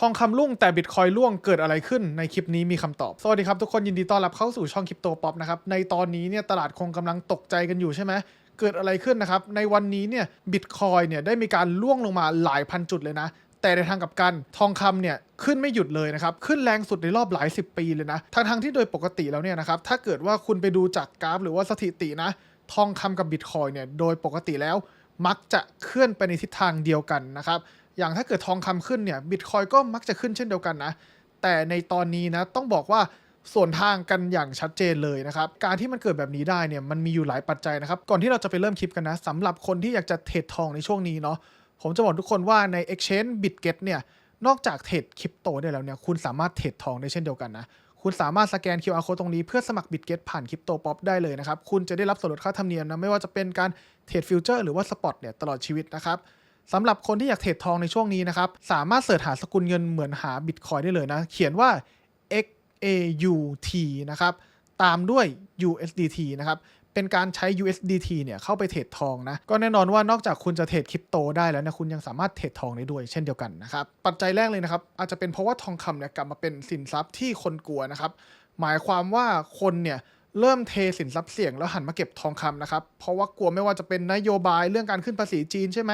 ทองคำลุ่งแต่บิตคอยล่วงเกิดอะไรขึ้นในคลิปนี้มีคำตอบ สวัสดีครับทุกคนยินดีต้อนรับเข้าสู่ช่องคริปโตป๊อปนะครับ ในตอนนี้เนี่ยตลาดคงกำลังตกใจกันอยู่ใช่ไหมเกิดอะไรขึ้นนะครับ ในวันนี้เนี่ยบิตคอยเนี่ยได้มีการล่วงลงมาหลายพันจุดเลยนะ แต่ในทางกลับกันทองคำเนี่ยขึ้นไม่หยุดเลยนะครับ ขึ้นแรงสุดในรอบหลายสิบปีเลยนะทางทงๆที่โดยปกติแล้วเนี่ยนะครับถ้าเกิดว่าคุณไปดูจากกราฟ หรือว่าสถิตินะ ทองคำกับบิตคอยเนี่ยโดยปกติแล้วมักจะเคลื่อนไปในทิศทางเดียวกันนะครับ อย่างถ้าเกิดทองคำขึ้นเนี่ยบิตคอยก็มักจะขึ้นเช่นเดียวกันนะ แต่ในตอนนี้นะต้องบอกว่าส่วนทางกันอย่างชัดเจนเลยนะครับ การที่มันเกิดแบบนี้ได้เนี่ยมันมีอยู่หลายปัจจัยนะครับ ก่อนที่เราจะไปเริ่มคลิปกันนะสำหรับคนที่อยากจะเทรดทองในช่วงนี้เนาะผมจะบอกทุกคนว่าใน Exchange BitGet เนี่ยนอกจากเทรดคริปโตได้แล้วเนี่ยคุณสามารถเทรดทองได้เช่นเดียวกันนะคุณสามารถสแกน QR code ตรงนี้เพื่อสมัคร BitGet ผ่านคริปโตป๊อปได้เลยนะครับคุณจะได้รับส่วนลดค่าธรรมเนียมนะไม่ว่าจะเป็นการเทรดฟิวเจอร์หรือว่าสปอตเนี่ยตลอดชีวิตนะครับ สำหรับคนที่อยากเทรดทองในช่วงนี้นะครับ สามารถเสิร์ชหาสกุลเงินเหมือนหา Bitcoin ได้เลยนะ เขียนว่า XAUT นะครับ ตามด้วย USDT นะครับเป็นการใช้ USDT เนี่ยเข้าไปเทรดทองนะ ก็แน่นอนว่านอกจากคุณจะเทรดคริปโตได้แล้วนะ คุณยังสามารถเทรดทองได้ด้วยเช่นเดียวกันนะครับ ปัจจัยแรกเลยนะครับ อาจจะเป็นเพราะว่าทองคำเนี่ยกลับมาเป็นสินทรัพย์ที่คนกลัวนะครับ หมายความว่าคนเนี่ยเริ่มเทสินทรัพย์เสี่ยงแล้วหันมาเก็บทองคำนะครับ เพราะว่ากลัวไม่ว่าจะเป็นนโยบายเรื่องการขึ้นภาษีจีนใช่ไหม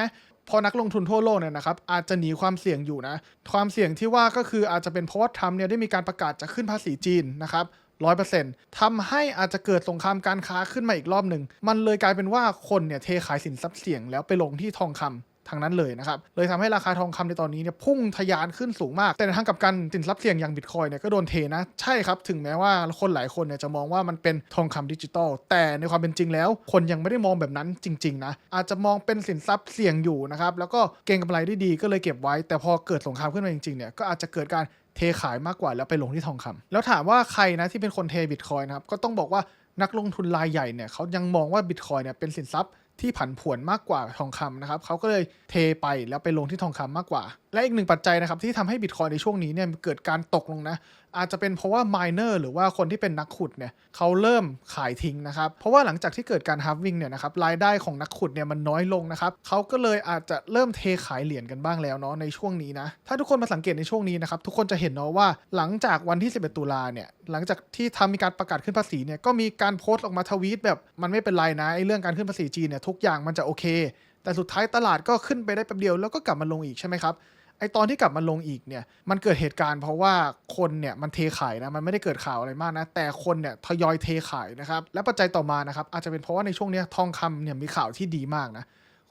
พอนักลงทุนทั่วโลกเนี่ยนะครับอาจจะหนีความเสี่ยงอยู่นะ ความเสี่ยงที่ว่าก็คืออาจจะเป็นเพราะว่าทรัมป์เนี่ยได้มีการประกาศจะขึ้นภาษีจีนนะครับร้อยเปอร์เซ็นต์ทำให้อาจจะเกิดสงครามการค้าขึ้นมาอีกรอบหนึ่ง มันเลยกลายเป็นว่าคนเนี่ยเทขายสินทรัพย์เสี่ยงแล้วไปลงที่ทองคำ ทางนั้นเลยนะครับ เลยทำให้ราคาทองคำในตอนนี้เนี่ยพุ่งทะยานขึ้นสูงมาก แต่ในทางกลับกันสินทรัพย์เสี่ยงอย่างบิตคอยเนี่ยก็โดนเทนะ ใช่ครับ ถึงแม้ว่าคนหลายคนเนี่ยจะมองว่ามันเป็นทองคำดิจิตอล แต่ในความเป็นจริงแล้ว คนยังไม่ได้มองแบบนั้นจริง ๆ นะ อาจจะมองเป็นสินทรัพย์เสี่ยงอยู่นะครับ แล้วก็เก็งกำไรได้ดีก็เลยเก็บไว้ แต่พอเกิดสงครามขึ้นมาจริงๆเนี่ยก็อาจจะเกิดการเทขายมากกว่าแล้วไปลงที่ทองคำแล้วถามว่าใครนะที่เป็นคนเทบิตคอยนะครับก็ต้องบอกว่านักลงทุนรายใหญ่เนี่ยเขายังมองว่าบิตคอยเนี่ยเป็นสินทรัพย์ ที่ผันผวนมากกว่าทองคำนะครับเขาก็เลยเทไปแล้วไปลงที่ทองคำมากกว่า และอีกหนึ่งปัจจัยนะครับที่ทำให้บิตคอยในช่วงนี้เนี่ยเกิดการตกลงนะ อาจจะเป็นเพราะว่า miner หรือว่าคนที่เป็นนักขุดเนี่ยเขาเริ่มขายทิ้งนะครับ เพราะว่าหลังจากที่เกิดการ halving เนี่ยนะครับรายได้ของนักขุดเนี่ยมันน้อยลงนะครับเขาก็เลยอาจจะเริ่มเทขายเหรียญกันบ้างแล้วเนาะในช่วงนี้นะ ถ้าทุกคนมาสังเกตในช่วงนี้นะครับทุกคนจะเห็นเนาะว่าหลังจากวันที่ 11 ตุลาเนี่ยหลังจากที่ทำมีการประกาศขึ้นภาษีเนี่ยก็มีการโพสต์ออกมาทวีตแบบมันไม่เป็นไรนะไอ้เรื่องการขึ้นภาษีจีนเนี่ยทุกอย่างมันจะโอเค แต่สุดท้ายตลาดก็ขึ้นไปได้แป๊บเดียวแล้วก็กลับมาลงอีกใช่ไหมครับ อตอนที่กลับมาลงอีกเนี่ยมันเกิดเหตุการณ์เพราะว่าคนเนี่ยมันเทขายนะมันไม่ได้เกิดข่าวอะไรมากนะแต่คนเนี่ยทยอยเทขายนะครับและปัจจัยต่อมานะครับอาจจะเป็นเพราะว่าในช่วงเนี้ยทองคำเนี่ยมีข่าวที่ดีมากนะ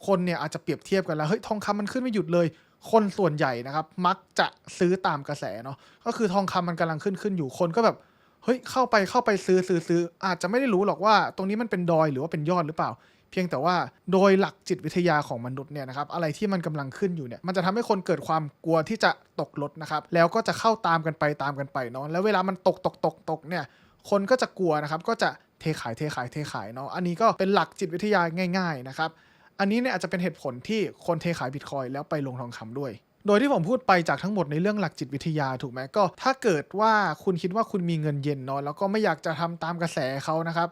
คนเนี่ยอาจจะเปรียบเทียบกันแล้วเฮ้ยทองคำมันขึ้นไม่หยุดเลย คนส่วนใหญ่นะครับมักจะซื้อตามกระแสเนาะก็คือทองคำมันกำลังขึ้นขึ้นอยู่คนก็แบบเฮ้ยเข้าไปเข้าไปซื้อซื้อซื้ออาจจะไม่ได้รู้หรอกว่า ตรงนี้มันเป็นดอยหรือว่าเป็นยอดหรือเปล่า เพียงแต่ว่าโดยหลักจิตวิทยาของมนุษย์เนี่ยนะครับอะไรที่มันกำลังขึ้นอยู่เนี่ยมันจะทำให้คนเกิดความกลัวที่จะตกรถนะครับแล้วก็จะเข้าตามกันไปตามกันไปเนาะแล้วเวลามันตกตกตกตกเนี่ยคนก็จะกลัวนะครับก็จะเทขายเทขายเทขายเนาะอันนี้ก็เป็นหลักจิตวิทยาง่าย ๆนะครับ อันนี้เนี่ยอาจจะเป็นเหตุผลที่คนเทขายบิตคอยแล้วไปลงทองคำด้วยโดยที่ผมพูดไปจากทั้งหมดในเรื่องหลักจิตวิทยาถูกไหมก็ ถ้าเกิดว่าคุณคิดว่าคุณมีเงินเย็นเนาะแล้วก็ไม่อยากจะทำตามกระแสเขานะครับ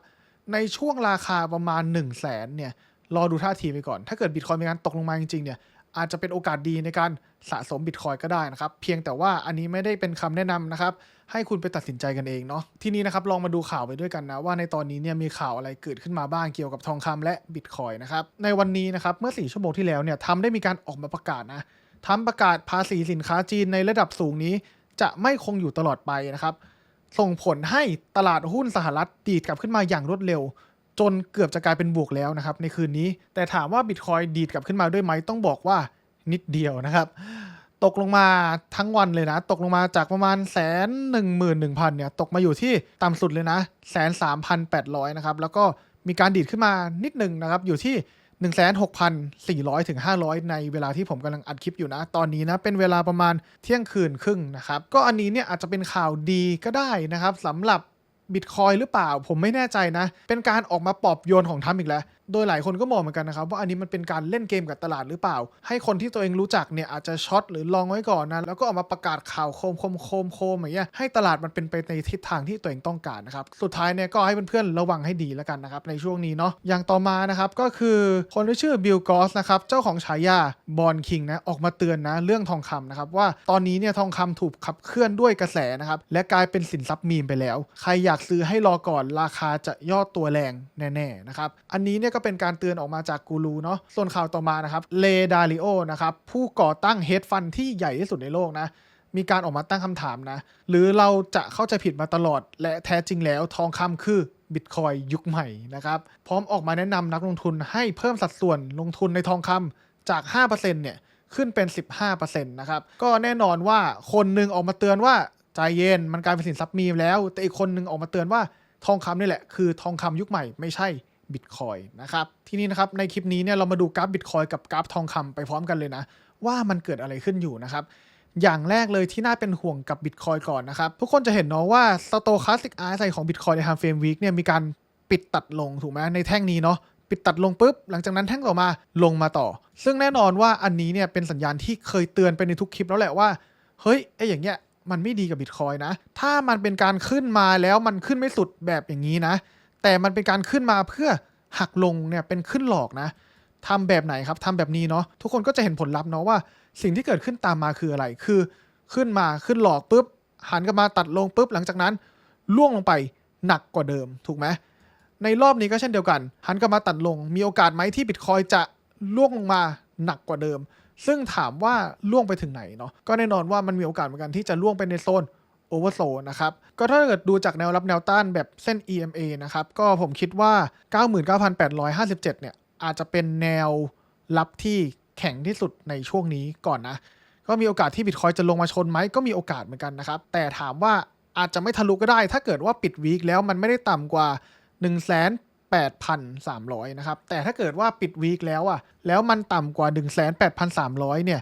ในช่วงราคาประมาณ 1 0 0 0 0แสนเนี่ยรอดูท่าทีไปก่อน ถ้าเกิดบิตคอยมีการตกลงมาจริงๆเนี่ยอาจจะเป็นโอกาสดีในการสะสมบิตคอยก็ได้นะครับ เพียงแต่ว่าอันนี้ไม่ได้เป็นคำแนะนำนะครับ ให้คุณไปตัดสินใจกันเองเนาะทีนี้นะครับลองมาดูข่าวไปด้วยกันนะ ว่าในตอนนี้เนี่ยมีข่าวอะไรเกิดขึ้นมาบ้างเกี่ยวกับทองคำและบิตคอยนะครับ ในวันนี้นะครับเมื่อ 4 ชั่วโมงที่แล้วเนี่ยทำได้มีการออกมาประกาศนะทำประกาศภาษีสินค้าจีนในระดับสูงนี้ จะไม่คงอยู่ตลอดไปนะครับ ส่งผลให้ตลาดหุ้นสหรัฐดีดกลับขึ้นมาอย่างรวดเร็ว จนเกือบจะกลายเป็นบวกแล้วนะครับในคืนนี้ แต่ถามว่าบิตคอยดีดกลับขึ้นมาด้วยไหมต้องบอกว่านิดเดียวนะครับ ตกลงมาทั้งวันเลยนะ ตกลงมาจากประมาณแสนหนึ่งหมื่นหนึ่งพันเนี่ย ตกมาอยู่ที่ต่ำสุดเลยนะแสนสามพันแปดร้อยนะครับ แล้วก็มีการดีดขึ้นมานิดหนึ่งนะครับ อยู่ที่ 1 6 4 0 0ถึง500 ในเวลาที่ผมกำลังอัดคลิปอยู่นะ ตอนนี้นะ เป็นเวลาประมาณเที่ยงคืนครึ่งนะครับ ก็อันนี้เนี่ยอาจจะเป็นข่าวดีก็ได้นะครับสำหรับบิตคอยหรือเปล่า ผมไม่แน่ใจนะ เป็นการออกมาปอบโยนของทรัมอีกแล้ว โดยหลายคนก็มองเหมือนกันนะครับว่าอันนี้มันเป็นการเล่นเกมกับตลาดหรือเปล่า ให้คนที่ตัวเองรู้จักเนี่ยอาจจะช็อตหรือลองไว้ก่อนนะแล้วก็ออกมาประกาศข่าวโคมโคมโคมโคมอย่างเงี้ยให้ตลาดมันเป็นไปในทิศทางที่ตัวเองต้องการนะครับสุดท้ายเนี่ยก็ให้เพื่อนๆระวังให้ดีแล้วกันนะครับในช่วงนี้เนาะอย่างต่อมานะครับก็คือคนที่ชื่อบิลกอสนะครับเจ้าของฉายาบอลคิงนะออกมาเตือนนะเรื่องทองคำนะครับว่าตอนนี้เนี่ยทองคำถูกขับเคลื่อนด้วยกระแสนะครับและกลายเป็นสินทรัพย์มีมไปแล้ว ใครอยากซื้อให้รอก่อนราคาจะย่อตัวแรงแน่ๆนะครับอันนี้เนี่ยก็เป็นการเตือนออกมาจากกูรูเนาะส่วนข่าวต่อมานะครับเลดาริโอนะครับผู้ก่อตั้งเฮดฟันที่ใหญ่ที่สุดในโลกนะมีการออกมาตั้งคำถามนะ หรือเราจะเข้าใจผิดมาตลอด และแท้จริงแล้วทองคำคือบิตคอยยุคใหม่นะครับ พร้อมออกมาแนะนำนักลงทุนให้เพิ่มสัดส่วนลงทุนในทองคำจาก 5%เนี่ย ขึ้นเป็น 15%นะครับ ก็แน่นอนว่าคนหนึ่งออกมาเตือนว่า ใจเย็นมันกลายเป็นสินทรัพย์มีแล้ว แต่อีกคนหนึ่งออกมาเตือนว่าทองคำนี่แหละคือทองคำยุคใหม่ไม่ใช่ บิตคอยนะครับ ทีนี้นะครับในคลิปนี้เนี่ยเรามาดูกราฟบิตคอยกับกราฟทองคำไปพร้อมกันเลยนะ ว่ามันเกิดอะไรขึ้นอยู่นะครับ อย่างแรกเลยที่น่าเป็นห่วงกับ Bitcoin ก่อนนะครับ ทุกคนจะเห็นเนาะว่า Stochastic RSI ของ Bitcoin ใน Time Frame Week เนี่ยมีการปิดตัดลงถูกไหมในแท่งนี้เนาะปิดตัดลงปุ๊บ หลังจากนั้นแท่งต่อมาลงมาต่อ ซึ่งแน่นอนว่าอันนี้เนี่ยเป็นสัญญาณที่เคยเตือนไปในทุกคลิปแล้วแหละว่า เฮ้ยไอ้อย่างเงี้ยมันไม่ดีกับ Bitcoin นะ ถ้ามันเป็นการขึ้นมาแล้วมันขึ้นไม่สุดแบบอย่างนี้นะ แต่มันเป็นการขึ้นมาเพื่อหักลงเนี่ยเป็นขึ้นหลอกนะทำแบบไหนครับทำแบบนี้เนาะทุกคนก็จะเห็นผลลัพธ์เนาะว่าสิ่งที่เกิดขึ้นตามมาคืออะไร คือขึ้นมาขึ้นหลอกปุ๊บหันกลับมาตัดลงปุ๊บหลังจากนั้นล่วงลงไปหนักกว่าเดิมถูกไหมในรอบนี้ก็เช่นเดียวกัน หันกลับมาตัดลง มีโอกาสไหมที่บิตคอยจะล่วงลงมาหนักกว่าเดิม ซึ่งถามว่าล่วงไปถึงไหนเนาะก็แน่นอนว่ามันมีโอกาสเหมือนกันที่จะล่วงไปในโซน โอเวอร์โซนนะครับ ก็ถ้าเกิดดูจากแนวรับแนวต้านแบบเส้น EMA นะครับ ก็ผมคิดว่า 99,857 เนี่ย อาจจะเป็นแนวรับที่แข็งที่สุดในช่วงนี้ก่อนนะ ก็มีโอกาสที่บิตคอยจะลงมาชนไหมก็มีโอกาสเหมือนกันนะครับ แต่ถามว่าอาจจะไม่ทะลุก็ได้ ถ้าเกิดว่าปิดวีคแล้วมันไม่ได้ต่ำกว่า1 8 3 0 0 นะครับ แต่ถ้าเกิดว่าปิดวีคแล้วอะแล้วมันต่ำกว่า 1 8 3 0 0 เนี่ย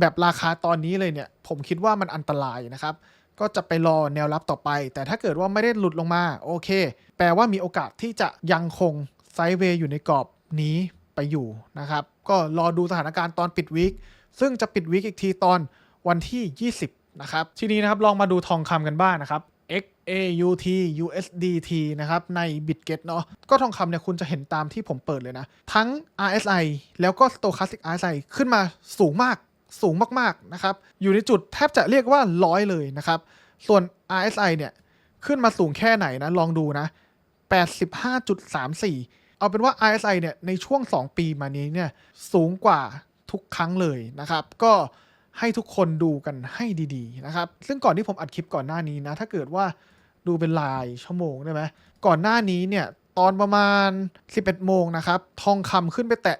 แบบราคาตอนนี้เลยเนี่ย ผมคิดว่ามันอันตรายนะครับ ก็จะไปรอแนวรับต่อไป แต่ถ้าเกิดว่าไม่ได้หลุดลงมาโอเค แปลว่ามีโอกาสที่จะยังคงไซด์เวย์อยู่ในกรอบนี้ไปอยู่นะครับ ก็รอดูสถานการณ์ตอนปิดวีคซึ่งจะปิดวีคอีกทีตอนวันที่ 20 นะครับ ทีนี้นะครับลองมาดูทองคำกันบ้างนะครับ XAUT USDT นะครับใน Bitget เนาะก็ทองคำเนี่ยคุณจะเห็นตามที่ผมเปิดเลยนะ ทั้ง RSI แล้วก็ Stochastic RSI ขึ้นมาสูงมาก สูงมากๆนะครับ อยู่ในจุดแทบจะเรียกว่าร้อยเลยนะครับ ส่วน RSI เนี่ยขึ้นมาสูงแค่ไหนนะ ลองดูนะ 85.34 เอาเป็นว่า RSI เนี่ยในช่วง 2 ปีมานี้เนี่ยสูงกว่าทุกครั้งเลยนะครับ ก็ให้ทุกคนดูกันให้ดีๆนะครับ ซึ่งก่อนที่ผมอัดคลิปก่อนหน้านี้นะ ถ้าเกิดว่าดูเป็นรายชั่วโมงได้ไหมก่อนหน้านี้เนี่ยตอนประมาณ 11 โมงนะครับ ทองคำขึ้นไปแตะ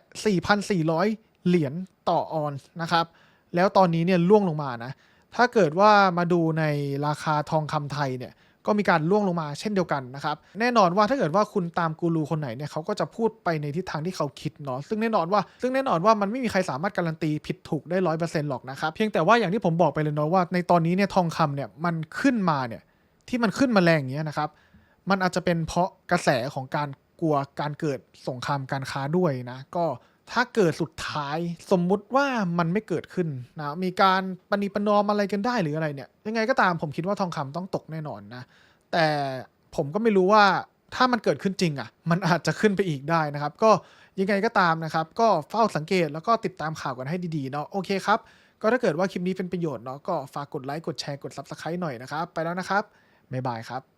4,400 เหรียญต่อออนซ์นะครับ แล้วตอนนี้เนี่ยล่วงลงมานะ ถ้าเกิดว่ามาดูในราคาทองคำไทยเนี่ยก็มีการล่วงลงมาเช่นเดียวกันนะครับ แน่นอนว่าถ้าเกิดว่าคุณตามกูรูคนไหนเนี่ยเขาก็จะพูดไปในทิศทางที่เขาคิดเนาะซึ่งแน่นอนว่า ซึ่งแน่นอนว่ามันไม่มีใครสามารถการันตีผิดถูกได้ร้อยเปอร์เซ็นต์หรอกนะครับ เพียงแต่ว่าอย่างที่ผมบอกไปเลยเนาะว่าในตอนนี้เนี่ยทองคำเนี่ยมันขึ้นมาเนี่ยที่มันขึ้นมาแรงอย่างเงี้ยนะครับ มันอาจจะเป็นเพราะกระแสของการกลัวการเกิดสงครามการค้าด้วยนะ ก็ ถ้าเกิดสุดท้ายสมมุติว่ามันไม่เกิดขึ้นนะมีการปณีปนอมอะไรกันได้หรืออะไรเนี่ย ยังไงก็ตามผมคิดว่าทองคำต้องตกแน่นอนนะแต่ผมก็ไม่รู้ว่าถ้ามันเกิดขึ้นจริงอะ มันอาจจะขึ้นไปอีกได้นะครับ ก็ยังไงก็ตามนะครับ ก็เฝ้าสังเกตแล้วก็ติดตามข่าวกันให้ดีๆเนาะโอเคครับ ก็ถ้าเกิดว่าคลิปนี้เป็นประโยชน์เนาะก็ฝากกดไลค์กดแชร์กด Subscribe หน่อยนะครับ ไปแล้วนะครับบ๊ายบายครับ